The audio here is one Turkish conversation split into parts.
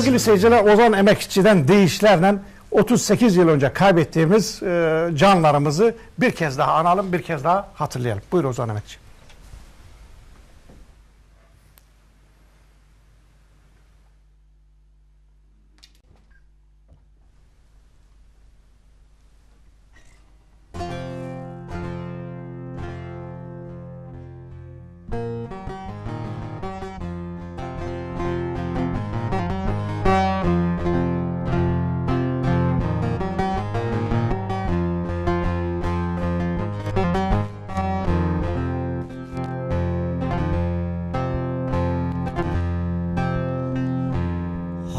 sevgili seyirciler Ozan Emekçi'den deyişlerle 38 yıl önce kaybettiğimiz e, canlarımızı bir kez daha analım, bir kez daha hatırlayalım. Buyur Ozan Emekçi.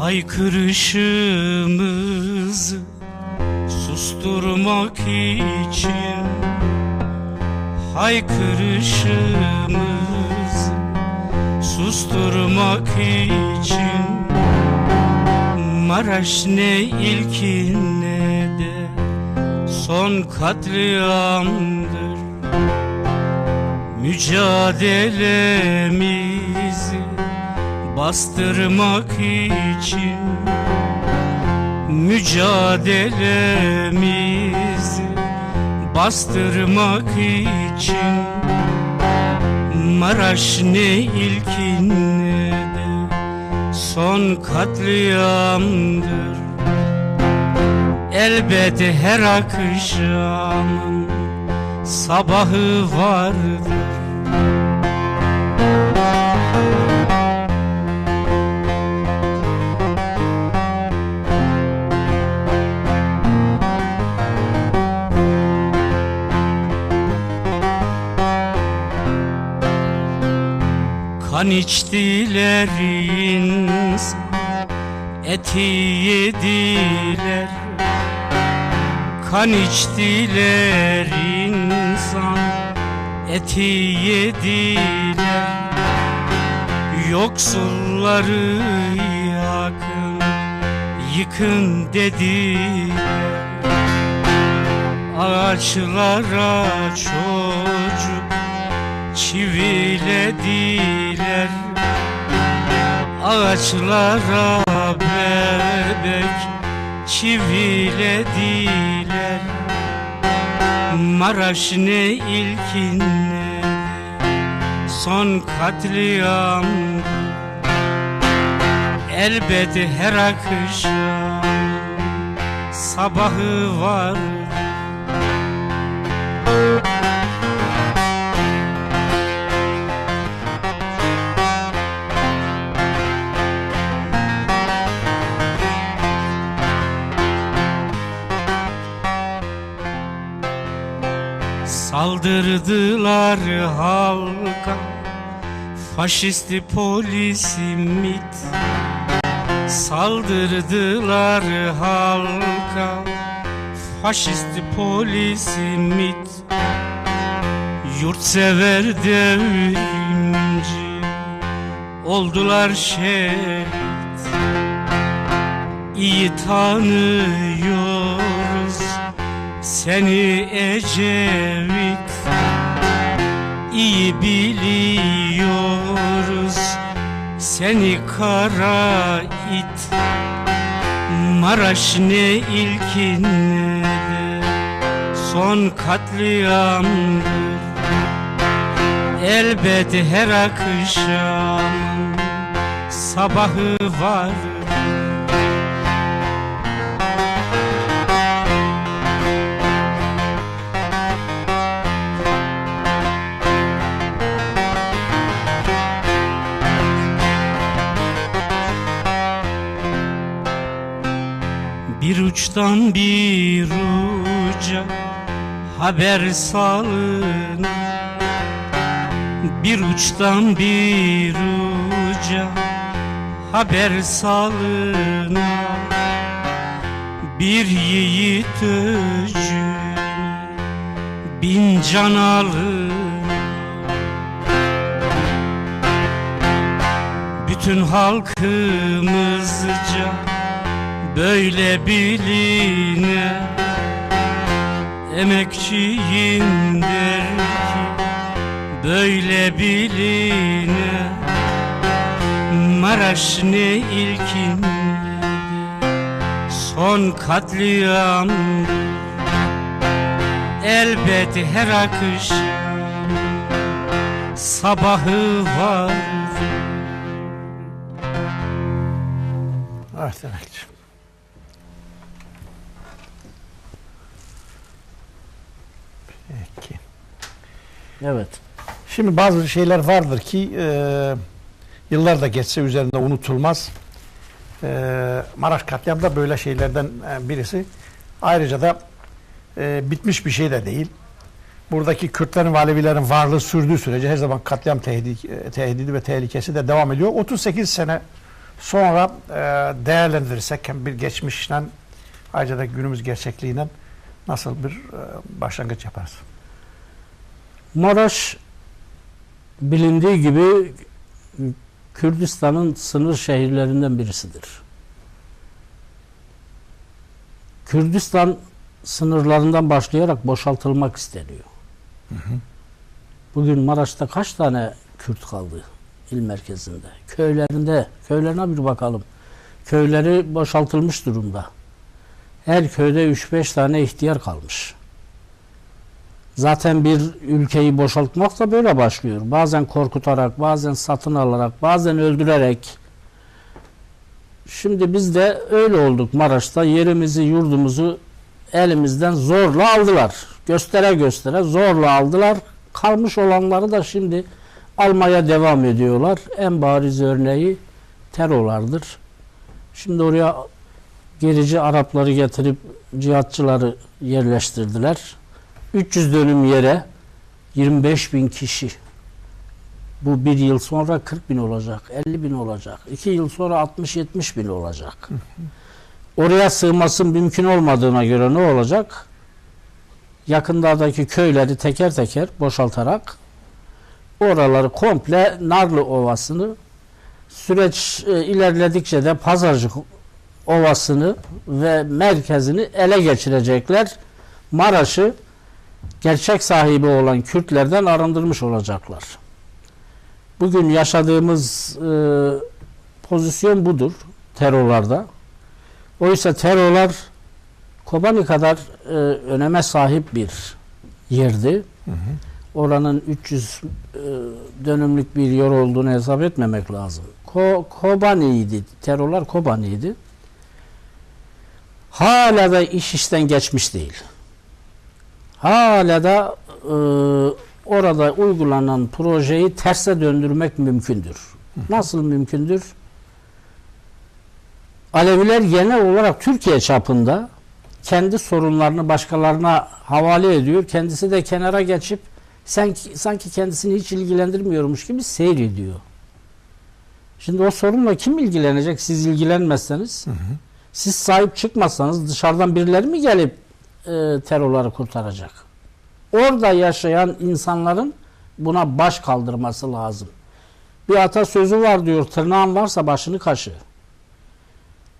Haykırışımızı susturmak için Haykırışımızı susturmak için Maraş ne ilkin ne de son katliamdır. Mücadelemizi bastırmak için Mücadelemizi bastırmak için. Maraş ne ilkin ne de son katliamdır. Elbette her akşamın sabahı vardır Kan içtiler insan Eti yediler. Kan içtiler insan Eti yediler. Yoksulları yakın Yıkın dediler. Ağaçlara çocuk çivilediler Ağaçlara bebek çivilediler Maraş ne ilkin ne son katliam. Elbette her akşam sabahı var Saldırdılar halka. Faşisti polisi MIT. Saldırdılar halka. Faşisti polisi MIT. Yurtsever devrimci Oldular şehit. İyi tanıyoruz seni Ecevit iyi biliyoruz. Seni kara it Maraş ne ilkin de Son katliamdır. Elbette her akşam Sabahı var uçtan bir uca haber salın Bir uçtan bir uca haber salın Bir yiğit öcü bin can alın Bütün halkımızca böyle biline Emekçiyim der ki böyle biline Maraş ne ilkin son katliam Elbet her akış sabahı var Evet emekçi. Evet. Şimdi bazı şeyler vardır ki e, yıllar da geçse üzerinde unutulmaz. E, Maraş katliamı da böyle şeylerden e, birisi. Ayrıca da e, bitmiş bir şey de değil. Buradaki Kürtlerin ve Alevilerin varlığı sürdüğü sürece her zaman katliam tehdidi, ve tehlikesi de devam ediyor. 38 sene sonra e, değerlendirirsek hem bir geçmişten ayrıca da günümüz gerçekliğinden nasıl bir e, başlangıç yaparız? Maraş bilindiği gibi Kürdistan'ın sınır şehirlerinden birisidir. Kürdistan sınırlarından başlayarak boşaltılmak isteniyor. Bugün Maraş'ta kaç tane Kürt kaldı il merkezinde? Köylerinde, köylerine bir bakalım. Köyleri boşaltılmış durumda. Her köyde 3-5 tane ihtiyar kalmış. Zaten bir ülkeyi boşaltmak da böyle başlıyor. Bazen korkutarak, bazen satın alarak, bazen öldürerek. Şimdi biz de öyle olduk Maraş'ta. Yerimizi, yurdumuzu elimizden zorla aldılar. Göstere göstere zorla aldılar. Kalmış olanları da şimdi almaya devam ediyorlar. En bariz örneği terörlerdir. Şimdi oraya gerici Arapları getirip cihatçıları yerleştirdiler. 300 dönüm yere 25 bin kişi. Bu bir yıl sonra 40 bin olacak, 50 bin olacak. iki yıl sonra 60-70 bin olacak. Oraya sığması mümkün olmadığına göre ne olacak? Yakınlardaki köyleri teker teker boşaltarak oraları komple Narlı Ovası'nı süreç e, ilerledikçe de Pazarcık Ovası'nı ve merkezini ele geçirecekler. Maraş'ı gerçek sahibi olan Kürtlerden arındırmış olacaklar. Bugün yaşadığımız e, pozisyon budur terörlarda. Oysa terörler Kobani kadar e, öneme sahip bir yerdi. Oranın 300 e, dönümlük bir yer olduğunu hesap etmemek lazım. Ko, Kobani'ydi. Terörler Kobani'ydi. Hala da iş işten geçmiş değil. Hala da e, orada uygulanan projeyi terse döndürmek mümkündür. Nasıl mümkündür? Aleviler genel olarak Türkiye çapında kendi sorunlarını başkalarına havale ediyor. Kendisi de kenara geçip sanki, sanki kendisini hiç ilgilendirmiyormuş gibi seyrediyor. Şimdi o sorunla kim ilgilenecek siz ilgilenmezseniz? Siz sahip çıkmazsanız dışarıdan birileri mi gelip e, terörleri kurtaracak? Orada yaşayan insanların buna baş kaldırması lazım. Bir atasözü var diyor tırnağın varsa başını kaşı.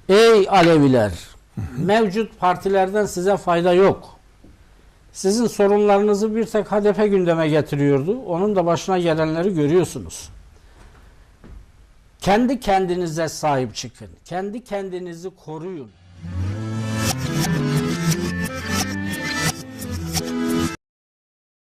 Ey Aleviler mevcut partilerden size fayda yok. Sizin sorunlarınızı bir tek HDP gündeme getiriyordu. Onun da başına gelenleri görüyorsunuz. Kendi kendinize sahip çıkın. Kendi kendinizi koruyun.